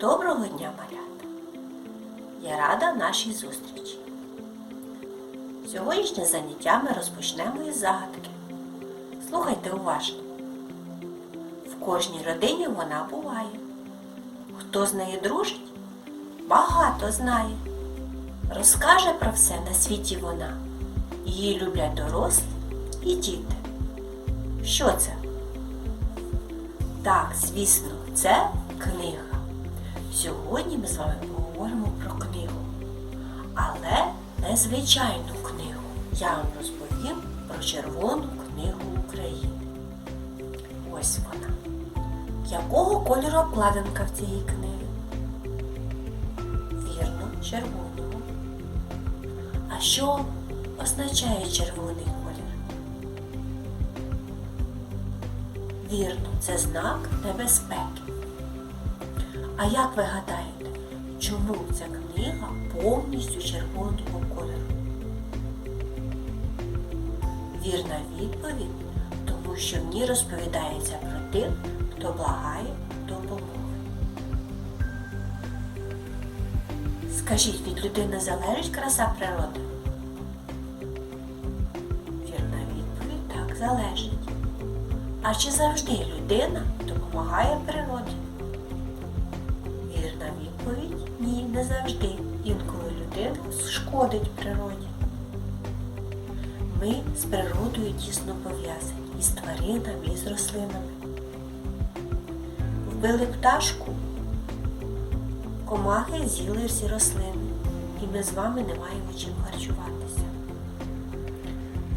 Доброго дня, малята! Я рада нашій зустрічі. Сьогоднішнє заняття ми розпочнемо із загадки. Слухайте уважно. В кожній родині вона буває. Хто з нею дружить, багато знає. Розкаже про все на світі вона. Її люблять дорослі і діти. Що це? Так, звісно, це книга. Сьогодні ми з вами поговоримо про книгу. Але не звичайну книгу. Я вам розповім про Червону книгу України. Ось вона. Якого кольору обкладинка в цієї книги? Вірно, червоного. А що означає червоний колір? Вірно, це знак небезпеки. А як ви гадаєте, чому ця книга повністю червоного кольору? Вірна відповідь, тому що в ній розповідається про тих, хто благає допомоги. Скажіть, від людини залежить краса природи? Вірна відповідь так залежить. А чи завжди людина допомагає природі? Не завжди. Інколи людина шкодить природі. Ми з природою тісно пов'язані і з тваринами, і з рослинами. Вбили пташку, комахи з'їли всі рослини, і ми з вами не маємо чим харчуватися.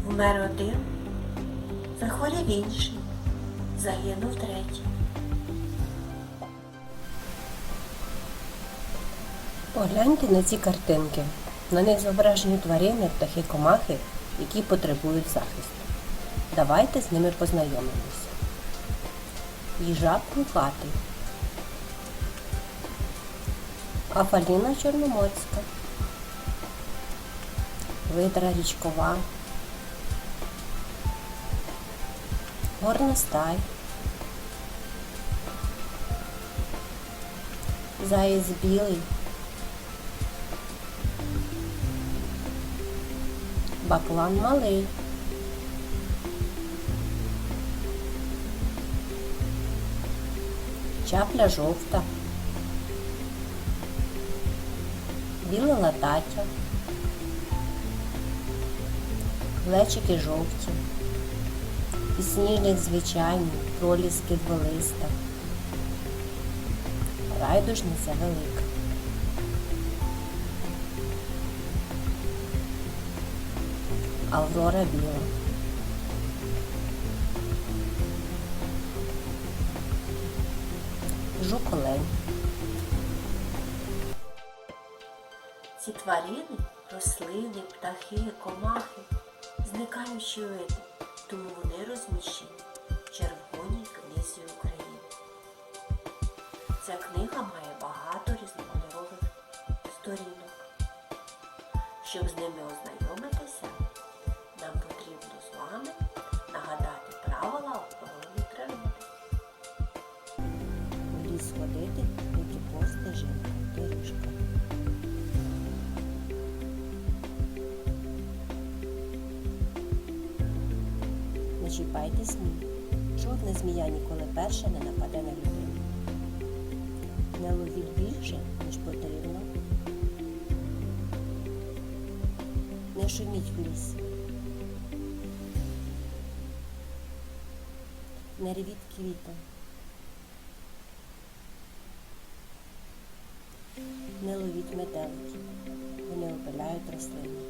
Вмер один, захворів інший, загинув третій. Погляньте на ці картинки. На них зображені тварини, птахи, комахи, які потребують захисту. Давайте з ними познайомимося. Їжак крухатий. Афаліна Чорноморська. Видра річкова. Горностай. Заєць білий. Баклан малий. Чапля жовта. Біле латаття. Глечики жовті. Підсніжник звичайний, проліски дволиста. Райдужниця велика. Аврора біла. Жук-олень. Ці тварини, рослини, птахи, комахи, зникаючі види, тому вони розміщені в Червоній книзі України. Ця книга має багато різнокольорових сторінок. Щоб з ними ознайомитися, чіпайте змій. Жодна змія ніколи перша не нападе на людину. Не ловіть більше, ніж потрібно. Не шуміть в лісі. Не ревіть квітом. Не ловіть метеликів. Вони опиляють рослини.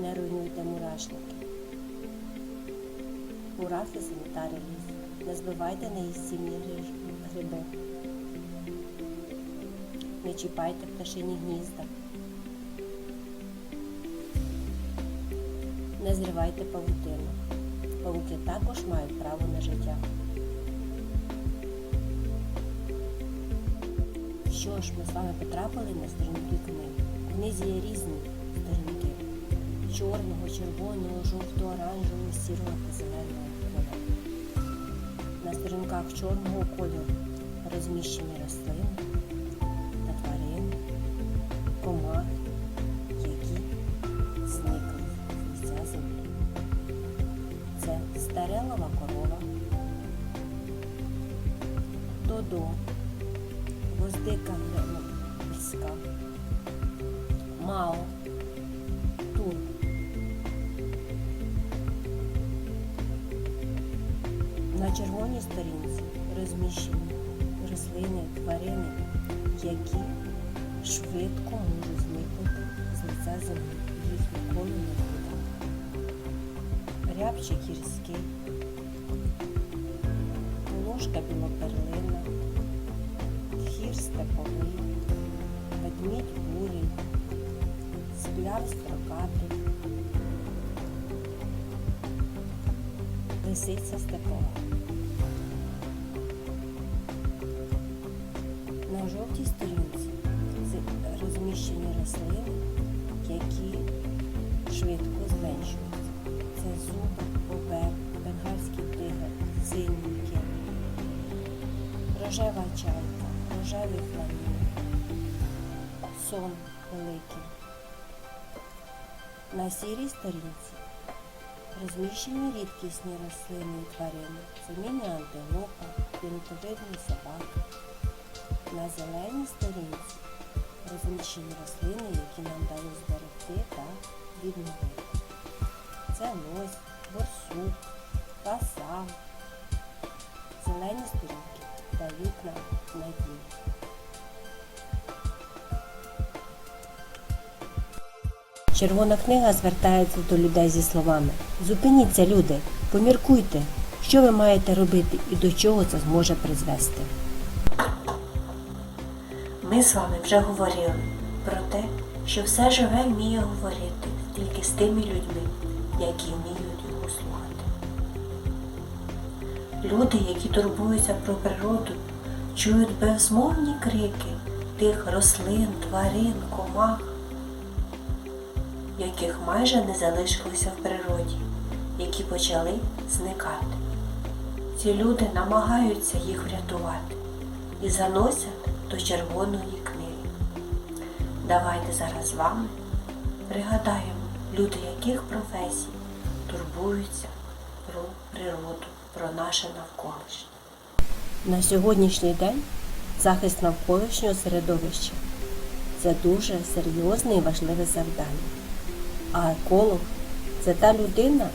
Не руйнуйте мурашники. Мурахи санітарі ліс. Не збивайте неїстівні гриж- гриби. Не чіпайте пташині гнізда. Не зривайте павутину. Павуки також мають право на життя. Що ж, ми з вами потрапили на сторінки книги. Книзі є різні сторінки. Чорного, червоного, жовтого, оранжевого, сірого та зеленого. На сторінках чорного кольору розміщені рослини червоній сторінці розміщені рослини, тварини, які швидко можуть зникнути з лиця землі. Їх ніколи не буде. Рябчик гірський, ложка білоперлина, хір степовий, ведмідь бурий, скляв строкатий, лисиця степова. Жовтій сторінці розміщені рослини, які швидко зменшуються. Це зуби, бобер, бенгальський тигр, синніки, рожева чайка, рожевий фламінго, сон великий. На сірій сторінці розміщені рідкісні рослини і тварини. Це міні-антилопа, пінтовидні собаки. На зеленій сторінці розміщені рослини, які нам дають зберегти та відновити. Це лось, борсук, паса. Зелені сторінки дають нам надію. Червона книга звертається до людей зі словами Зупиніться, люди, поміркуйте, що ви маєте робити і до чого це зможе призвести. Ми з вами вже говорили про те, що все живе вміє говорити тільки з тими людьми, які вміють його слухати. Люди, які турбуються про природу, чують безмовні крики тих рослин, тварин, комах, яких майже не залишилося в природі, які почали зникати. Ці люди намагаються їх врятувати і заносять до червоної книги. Давайте зараз з вами пригадаємо, люди яких професій турбуються про природу, про наше навколишнє. На сьогоднішній день захист навколишнього середовища це дуже серйозне і важливе завдання. А еколог це та людина,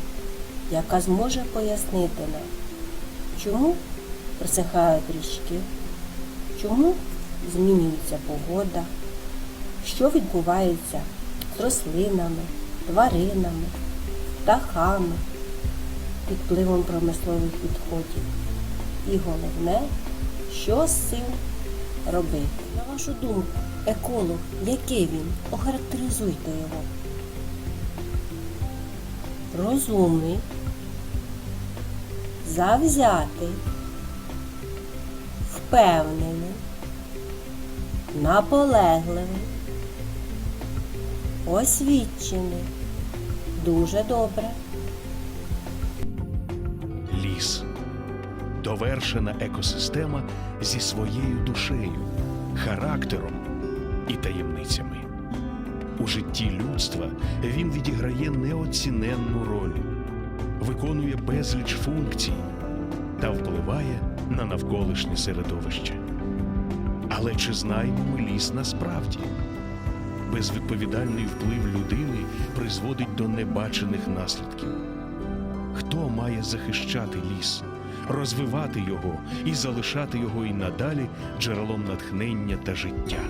яка зможе пояснити нам, чому просихають річки, чому змінюється погода, що відбувається з рослинами, тваринами, птахами під впливом промислових відходів. І головне, що з цим робити. На вашу думку, еколог, який він? Охарактеризуйте його. Розумний, завзятий, впевнений, наполегливий, освічений. Дуже добре. Ліс довершена екосистема зі своєю душею, характером і таємницями. У житті людства він відіграє неоціненну роль, виконує безліч функцій та впливає на навколишнє середовище. Але чи знаємо ми ліс насправді? Безвідповідальний вплив людини призводить до небачених наслідків. Хто має захищати ліс, розвивати його і залишати його і надалі джерелом натхнення та життя?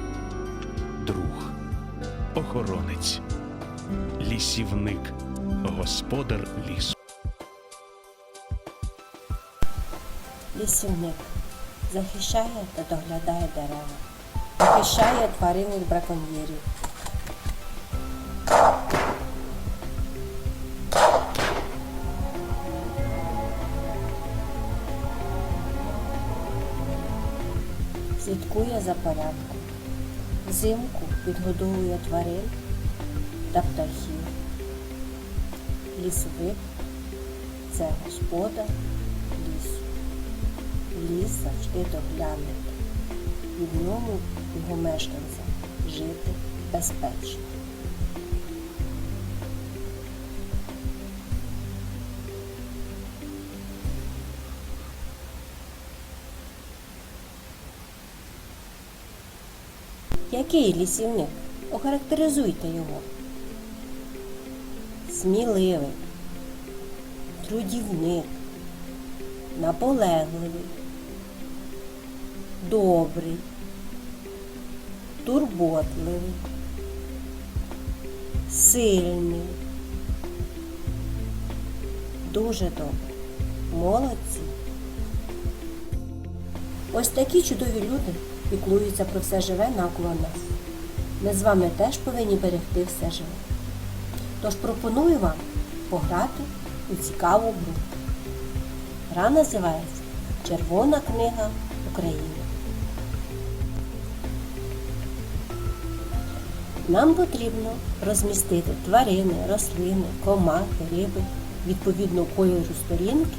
Друг, охоронець, лісівник, господар лісу. Лісівник захищає та доглядає дерева, захищає тварин від браконьєрів. Слідкує за порядком. Взимку підгодовує тварин та птахів. Лісовик це господар лісу. Ліс завжди доглянути. в ньому його мешканцям жити безпечно. Який лісівник? Охарактеризуйте його. Сміливий, трудівник, наполегливий, добрий, турботливий, сильний. Дуже добре. Молодці. Ось такі чудові люди піклуються про все живе навколо нас. Ми з вами теж повинні берегти все живе. Тож пропоную вам пограти у цікаву гру. Гра називається Червона книга України. Нам потрібно розмістити тварини, рослини, комахи, риби відповідно кольору сторінки,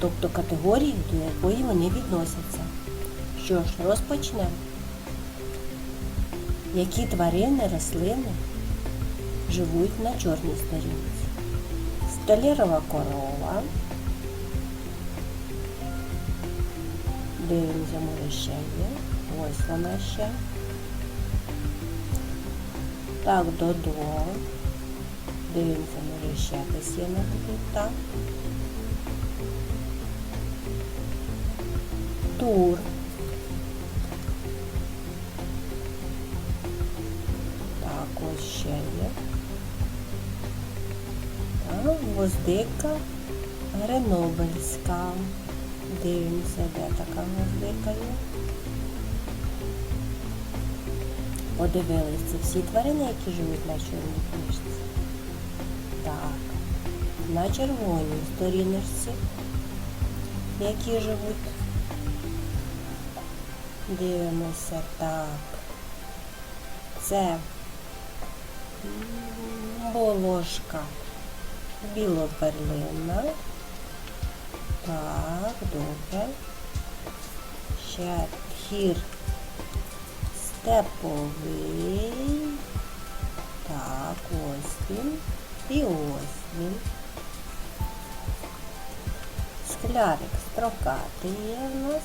тобто категорії, до якої вони відносяться. Що ж, розпочнемо. Які тварини, рослини живуть на чорній сторінці? Столярова корова. Дивимося, може ще є. Ось вона ще. Так, додо. Дивимося, може ще десь є на так. Тур. Так, ось ще є. Так, гвоздика Гренобельська. Дивимося, де така гвоздика є. Подивилися всі тварини, які живуть на чорній книжці. Так, на червоній сторіночці, які живуть. Дивимося так. Це волошка білоперлина. Так, добре. Ще хір степовий. Так, ось він. І ось він. Склярик строкатий є в нас.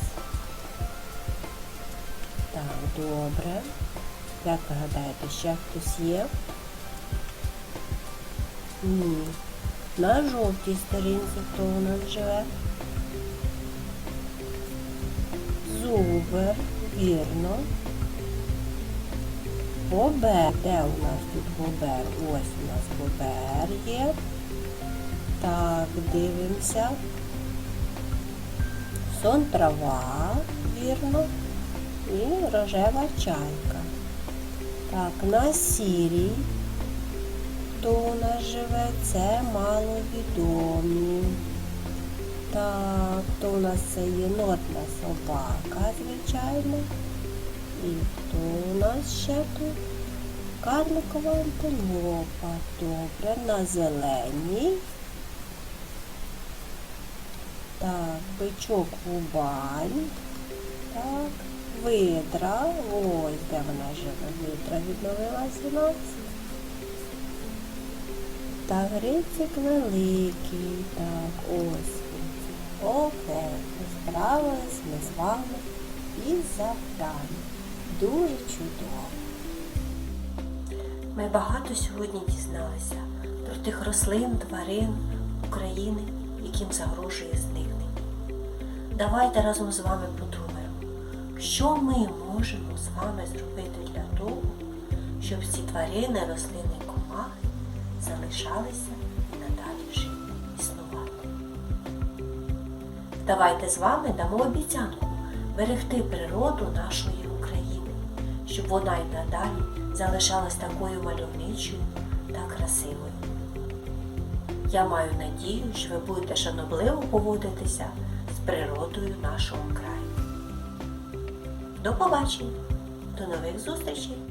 Так, добре. Як ви гадаєте, ще хтось є? Ні. На жовтій сторінці хто у нас живе? Зубер, вірно. Бобер. Де у нас тут бобер? Ось у нас бобер є. Так, дивимося. Сон трава, вірно. І рожева чайка. Так, на сірій. Хто у нас живе? Це маловідомі. Так, хто у нас це єнотна собака, звичайно. І хто у нас ще тут? Карликова антилопа. Добре, на зеленій. Так, бичок губань. Так, видра. Ось де вона живе. Видра відновилась у нас. Та грицик великий. Так, ось. Окей, справились ми з вами із завданням. Дуже чудово. Ми багато сьогодні дізналися про тих рослин, тварин України, яким загрожує зникнення. Давайте разом з вами подумаємо, що ми можемо з вами зробити для того, щоб ці тварини, рослини, комахи залишалися і надалі жити, існувати. Давайте з вами дамо обіцянку берегти природу нашої щоб вона й надалі залишалась такою мальовничою та красивою. Я маю надію, що ви будете шанобливо поводитися з природою нашого краю. До побачення! До нових зустрічей!